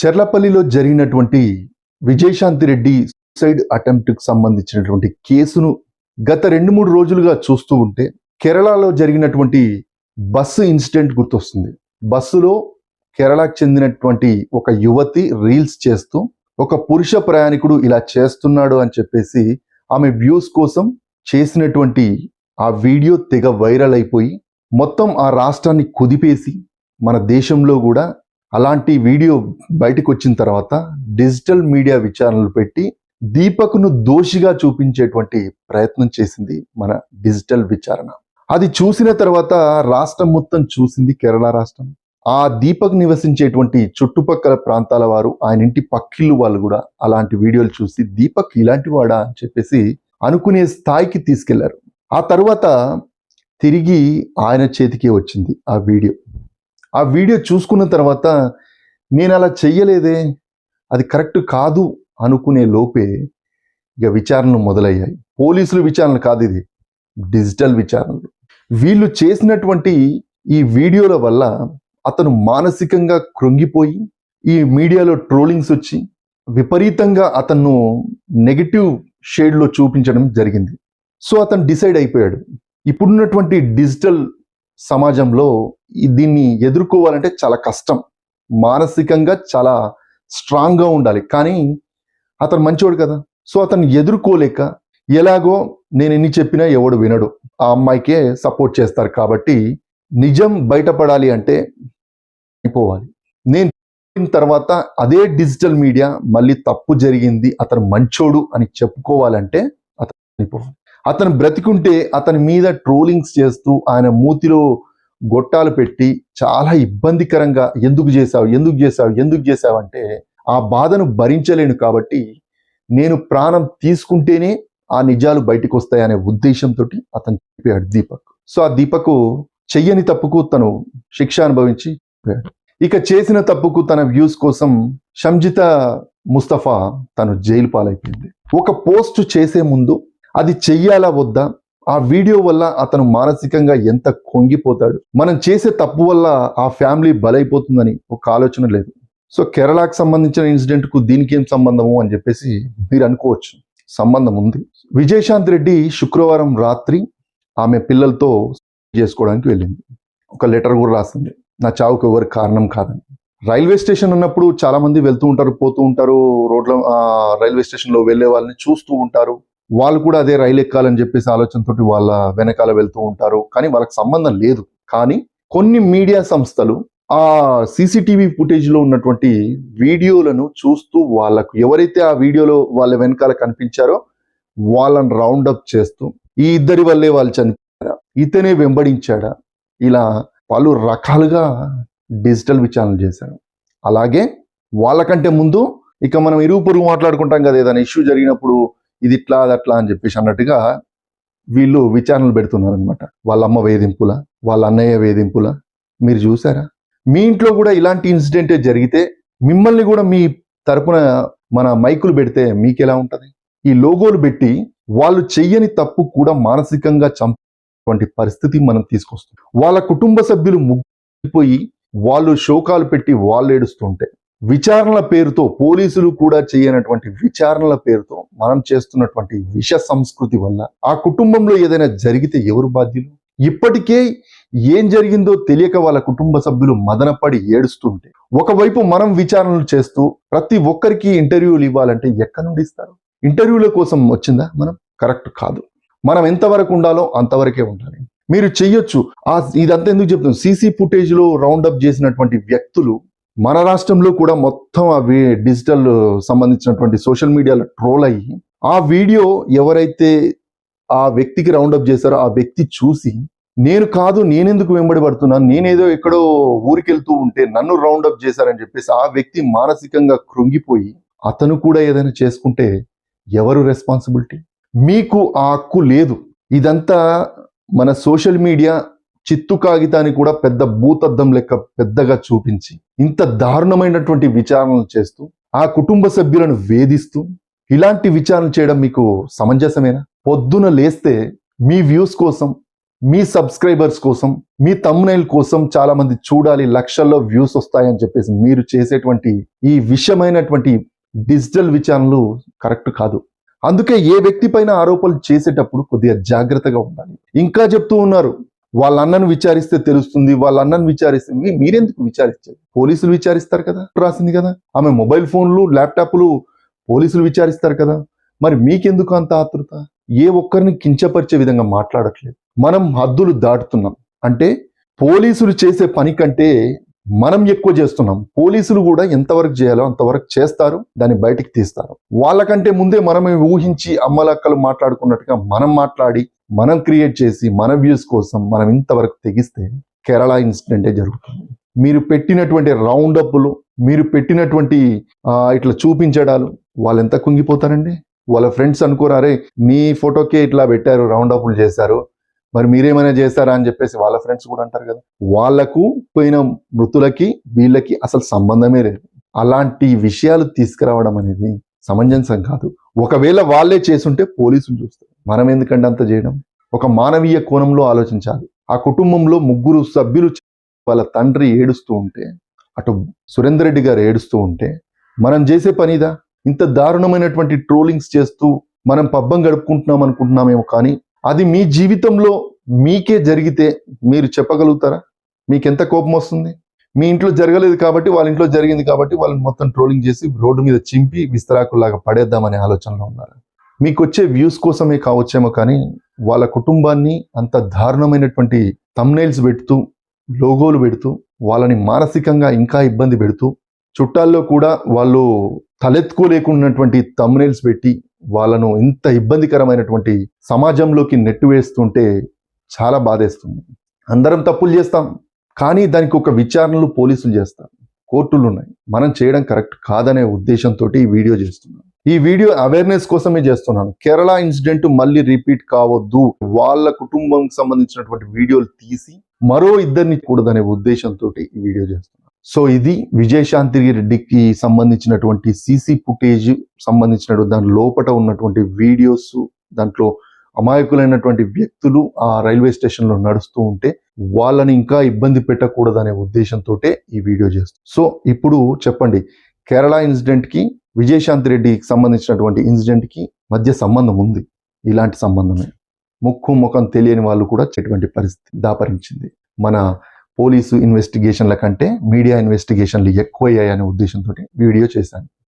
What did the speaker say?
చెర్లపల్లిలో జరిగినటువంటి విజయశాంతి రెడ్డి సూసైడ్ అటెంప్ట్కి సంబంధించినటువంటి కేసును గత రెండు మూడు రోజులుగా చూస్తూ ఉంటే కేరళలో జరిగినటువంటి బస్సు ఇన్సిడెంట్ గుర్తొస్తుంది. బస్సులో కేరళకు చెందినటువంటి ఒక యువతి రీల్స్ చేస్తూ ఒక పురుష ప్రయాణికుడు ఇలా చేస్తున్నాడు అని చెప్పేసి ఆమె వ్యూస్ కోసం చేసినటువంటి ఆ వీడియో తెగ వైరల్ అయిపోయి మొత్తం ఆ రాష్ట్రాన్ని కుదిపేసి మన దేశంలో కూడా అలాంటి వీడియో బయటకు వచ్చిన తర్వాత డిజిటల్ మీడియా విచారణలు పెట్టి దీపక్ను దోషిగా చూపించేటువంటి ప్రయత్నం చేసింది మన డిజిటల్ విచారణ. అది చూసిన తర్వాత రాష్ట్రం మొత్తం చూసింది కేరళ రాష్ట్రం. ఆ దీపక్ నివసించేటువంటి చుట్టుపక్కల ప్రాంతాల వారు ఆయన ఇంటి పక్కిళ్ళు వాళ్ళు కూడా అలాంటి వీడియోలు చూసి దీపక్ ఇలాంటి వాడా? అని చెప్పేసి అనుకునే స్థాయికి తీసుకెళ్ళారు. ఆ తర్వాత తిరిగి ఆయన చేతికే వచ్చింది ఆ వీడియో. ఆ వీడియో చూసుకున్న తర్వాత నేను అలా చెయ్యలేదే అది కరెక్ట్ కాదు అనుకునే లోపే ఇక విచారణలు మొదలయ్యాయి. పోలీసులు విచారణ కాదు ఇది డిజిటల్ విచారణలు. వీళ్ళు చేసినటువంటి ఈ వీడియోల వల్ల అతను మానసికంగా కృంగిపోయి ఈ మీడియాలో ట్రోలింగ్స్ వచ్చి విపరీతంగా అతను నెగిటివ్ షేడ్లో చూపించడం జరిగింది. సో అతను డిసైడ్ అయిపోయాడు. ఇప్పుడున్నటువంటి డిజిటల్ సమాజంలో దీన్ని ఎదుర్కోవాలంటే చాలా కష్టం. మానసికంగా చాలా స్ట్రాంగ్గా ఉండాలి. కానీ అతను మంచివాడు కదా. సో అతను ఎదుర్కోలేక ఎలాగో నేను ఎన్ని చెప్పినా ఎవడు వినడు. ఆ అమ్మాయికే సపోర్ట్ చేస్తారు కాబట్టి నిజం బయటపడాలి అంటే అయిపోవాలి. నేను తర్వాత అదే డిజిటల్ మీడియా మళ్ళీ తప్పు జరిగింది అతను మంచోడు అని చెప్పుకోవాలంటే అతను అయిపోవాలి. అతను బ్రతికుంటే అతని మీద ట్రోలింగ్స్ చేస్తూ ఆయన మూతిలో గొట్టాలు పెట్టి చాలా ఇబ్బందికరంగా ఎందుకు చేశావు ఎందుకు చేశావు ఎందుకు చేశావంటే ఆ బాధను భరించలేను కాబట్టి నేను ప్రాణం తీసుకుంటేనే ఆ నిజాలు బయటకు వస్తాయనే ఉద్దేశంతో అతను చెప్పాడు దీపక్ సో ఆ దీపకు చెయ్యని తప్పుకు తను శిక్ష అనుభవించి పోయాడు. ఇక చేసిన తప్పుకు తన వ్యూస్ కోసం షంజిత ముస్తఫా తను జైలు పాలైపోయింది ఒక పోస్ట్ చేసే ముందు అది చెయ్యాలా వద్దా? ఆ వీడియో వల్ల అతను మానసికంగా ఎంత కొంగిపోతాడు? మనం చేసే తప్పు వల్ల ఆ ఫ్యామిలీ బలైపోతుందని ఒక ఆలోచన లేదు. సో కేరళకు సంబంధించిన ఇన్సిడెంట్కు దీనికి ఏం సంబంధము అని చెప్పేసి మీరు అనుకోవచ్చు. సంబంధం ఉంది. విజయశాంత్ రెడ్డి శుక్రవారం రాత్రి ఆమె పిల్లలతో చేసుకోవడానికి వెళ్ళింది. ఒక లెటర్ కూడా రాసింది. నా చావుకు ఎవరు కారణం కాదని. రైల్వే స్టేషన్ ఉన్నప్పుడు చాలామంది వెళ్తూ ఉంటారు పోతూ ఉంటారు రోడ్ల రైల్వే స్టేషన్లో వెళ్ళే వాళ్ళని చూస్తూ ఉంటారు. వాళ్ళు కూడా అదే రైలు ఎక్కాలని చెప్పేసి ఆలోచనతోటి వాళ్ళ వెనకాల వెళ్తూ ఉంటారు. కానీ వాళ్ళకి సంబంధం లేదు. కానీ కొన్ని మీడియా సంస్థలు ఆ సీసీటీవీ ఫుటేజ్లో ఉన్నటువంటి వీడియోలను చూస్తూ వాళ్ళకు ఎవరైతే ఆ వీడియోలో వాళ్ళ వెనకాల కనిపించారో వాళ్ళని రౌండప్ చేస్తూ ఈ ఇద్దరి వల్లే వాళ్ళు చనిపోయారా? ఇతనే వెంబడించాడా? ఇలా పలు రకాలుగా డిజిటల్ విచారణ చేశారు. అలాగే వాళ్ళకంటే ముందు ఇక మనం ఇరుగు పొరుగు మాట్లాడుకుంటాం కదా ఏదైనా ఇష్యూ జరిగినప్పుడు ఇది ఇట్లా అది అట్లా అని చెప్పేసి అన్నట్టుగా వీళ్ళు విచారణలు పెడుతున్నారు అనమాట వాళ్ళ అమ్మ వేధింపుల వాళ్ళ అన్నయ్య వేధింపుల. మీరు చూసారా? మీ ఇంట్లో కూడా ఇలాంటి ఇన్సిడెంటే జరిగితే మిమ్మల్ని కూడా మీ తరపున మన మైకులు పెడితే మీకెలా ఉంటుంది? ఈ లోగోలు పెట్టి వాళ్ళు చెయ్యని తప్పు కూడా మానసికంగా చంపటువంటి పరిస్థితి మనం తీసుకొస్తాం వాళ్ళ కుటుంబ సభ్యులు ముగ్గిపోయి వాళ్ళు శోకాలు పెట్టి వాళ్ళు ఏడుస్తుంటే విచారణల పేరుతో పోలీసులు కూడా చేయనటువంటి విచారణల పేరుతో మనం చేస్తున్నటువంటి విష సంస్కృతి వల్ల ఆ కుటుంబంలో ఏదైనా జరిగితే ఎవరు బాధ్యులు? ఇప్పటికే ఏం జరిగిందో తెలియక వాళ్ళ కుటుంబ సభ్యులు మదనపడి ఏడుస్తుంటే ఒకవైపు మనం విచారణలు చేస్తూ ప్రతి ఒక్కరికి ఇంటర్వ్యూలు ఇవ్వాలంటే ఎక్కడి నుండి ఇస్తారు? ఇంటర్వ్యూల కోసం వచ్చిందా మనం? కరెక్ట్ కాదు. మనం ఎంతవరకు ఉండాలో అంతవరకే ఉండాలి. మీరు చెయ్యొచ్చు ఆ ఇదంతా ఎందుకు చెప్తున్నాం సీసీ ఫుటేజ్లో చేసినటువంటి వ్యక్తులు మన రాష్ట్రంలో కూడా మొత్తం అవి డిజిటల్ సంబంధించినటువంటి సోషల్ మీడియాలో ట్రోల్ అయ్యి ఆ వీడియో ఎవరైతే ఆ వ్యక్తికి రౌండ్ అప్ చేశారో ఆ వ్యక్తి చూసి నేను కాదు నేనెందుకు వెంబడి పడుతున్నాను నేనేదో ఎక్కడో ఊరికెళ్తూ ఉంటే నన్ను రౌండ్ అప్ చేశారని చెప్పేసి ఆ వ్యక్తి మానసికంగా కృంగిపోయి అతను కూడా ఏదైనా చేసుకుంటే ఎవరు రెస్పాన్సిబిలిటీ? మీకు ఆ హక్కు లేదు. ఇదంతా మన సోషల్ మీడియా చిత్తు కాగితాన్ని కూడా పెద్ద భూతద్దం లెక్క పెద్దగా చూపించి ఇంత దారుణమైనటువంటి విచారణలు చేస్తూ ఆ కుటుంబ సభ్యులను వేధిస్తూ ఇలాంటి విచారణ చేయడం మీకు సమంజసమేనా? పొద్దున లేస్తే మీ వ్యూస్ కోసం మీ సబ్స్క్రైబర్స్ కోసం మీ తమ్మునైల్ కోసం చాలా మంది చూడాలి లక్షల్లో వ్యూస్ వస్తాయని చెప్పేసి మీరు చేసేటువంటి ఈ విషయమైనటువంటి డిజిటల్ విచారణలు కరెక్ట్ కాదు. అందుకే ఏ వ్యక్తి పైన ఆరోపణలు చేసేటప్పుడు కొద్దిగా జాగ్రత్తగా ఉండాలి. ఇంకా చెప్తూ ఉన్నారు వాళ్ళ అన్నను విచారిస్తే తెలుస్తుంది వాళ్ళ అన్నను విచారిస్తే మీరెందుకు విచారించారు? పోలీసులు విచారిస్తారు కదా రాసింది కదా. ఆమె మొబైల్ ఫోన్లు ల్యాప్టాప్లు పోలీసులు విచారిస్తారు కదా. మరి మీకెందుకు అంత ఆతృత? ఏ ఒక్కరిని కించపరిచే విధంగా మాట్లాడట్లేదు. మనం హద్దులు దాటుతున్నాం. అంటే పోలీసులు చేసే పని కంటే మనం ఎక్కువ చేస్తున్నాం. పోలీసులు కూడా ఎంతవరకు చేయాలో అంతవరకు చేస్తారు దాన్ని బయటికి తీస్తారు. వాళ్ళకంటే ముందే మనమే ఊహించి అమ్మలక్కలు మాట్లాడుకున్నట్టుగా మనం మాట్లాడి మనం క్రియేట్ చేసి మన వ్యూస్ కోసం మనం ఇంతవరకు తెగిస్తే కేరళ ఇన్సిడెంటే జరుగుతుంది. మీరు పెట్టినటువంటి రౌండ్ అప్పులు మీరు పెట్టినటువంటి ఇట్లా చూపించడాలు వాళ్ళు ఎంత కుంగిపోతారండి? వాళ్ళ ఫ్రెండ్స్ అనుకోరారే నీ ఫోటోకే ఇట్లా పెట్టారు రౌండ్ అప్లు చేశారు. మరి మీరేమైనా చేస్తారా అని చెప్పేసి వాళ్ళ ఫ్రెండ్స్ కూడా అంటారు కదా. వాళ్ళకు పోయిన మృతులకి వీళ్ళకి అసలు సంబంధమే లేదు. అలాంటి విషయాలు తీసుకురావడం అనేది సమంజసం కాదు. ఒకవేళ వాళ్ళే చేసుంటే పోలీసులు చూస్తారు. మనం ఎందుకంటే అంత చేయడం? ఒక మానవీయ కోణంలో ఆలోచించాలి. ఆ కుటుంబంలో ముగ్గురు సభ్యులు వాళ్ళ తండ్రి ఏడుస్తూ ఉంటే అటు సురేందర్ రెడ్డి గారు ఏడుస్తూ ఉంటే మనం చేసే పనిదా ఇంత దారుణమైనటువంటి ట్రోలింగ్స్ చేస్తూ మనం పబ్బం గడుపుకుంటున్నాం అనుకుంటున్నామేమో కానీ అది మీ జీవితంలో మీకే జరిగితే మీరు చెప్పగలుగుతారా? మీకు ఎంత కోపం వస్తుంది? మీ ఇంట్లో జరగలేదు కాబట్టి వాళ్ళ ఇంట్లో జరిగింది కాబట్టి వాళ్ళని మొత్తం ట్రోలింగ్ చేసి రోడ్డు మీద చింపి విస్తరాకుల్లాగా పడేద్దామనే ఆలోచనలో ఉన్నారు? మీకు వచ్చే వ్యూస్ కోసమే కావచ్చేమో కానీ వాళ్ళ కుటుంబాన్ని అంత దారుణమైనటువంటి తమ్నైల్స్ పెడుతూ లోగోలు పెడుతూ వాళ్ళని మానసికంగా ఇంకా ఇబ్బంది పెడుతూ చుట్టాల్లో కూడా వాళ్ళు తలెత్తుకోలేకున్నటువంటి తమ్నైల్స్ పెట్టి వాళ్ళను ఇంత ఇబ్బందికరమైనటువంటి సమాజంలోకి నెట్టివేస్తుంటే చాలా బాధేస్తుంది. అందరం తప్పులు చేస్తాం కానీ దానికి ఒక విచారణలు పోలీసులు చేస్తారు. కోర్టులు ఉన్నాయి మనం చేయడం కరెక్ట్ కాదనే ఉద్దేశంతో ఈ వీడియో చేస్తున్నాం. ఈ వీడియో అవేర్నెస్ కోసమే చేస్తున్నాను. కేరళ ఇన్సిడెంట్ మళ్ళీ రిపీట్ కావద్దు. వాళ్ళ కుటుంబంకి సంబంధించినటువంటి వీడియోలు తీసి మరో ఇద్దరిని కూడదనే ఉద్దేశంతో ఈ వీడియో చేస్తున్నాను. సో ఇది విజయశాంతి రెడ్డికి సంబంధించినటువంటి సీసీ ఫుటేజ్ సంబంధించినటువంటి దాని లోపట ఉన్నటువంటి వీడియోస్ దాంట్లో అమాయకులైనటువంటి వ్యక్తులు ఆ రైల్వే స్టేషన్లో నడుస్తూ ఉంటే వాళ్ళని ఇంకా ఇబ్బంది పెట్టకూడదనే ఉద్దేశంతో ఈ వీడియో చేస్తాం సో ఇప్పుడు చెప్పండి కేరళ ఇన్సిడెంట్కి విజయశాంతి రెడ్డికి సంబంధించినటువంటి ఇన్సిడెంట్కి మధ్య సంబంధం ఉంది. ఇలాంటి సంబంధమే. ముక్కు ముఖం తెలియని వాళ్ళు కూడా చెటువంటి పరిస్థితి దాపరించింది. మన పోలీసు ఇన్వెస్టిగేషన్ల కంటే మీడియా ఇన్వెస్టిగేషన్లు ఎక్కువయ్యాయనే ఉద్దేశంతో వీడియో చేశాను.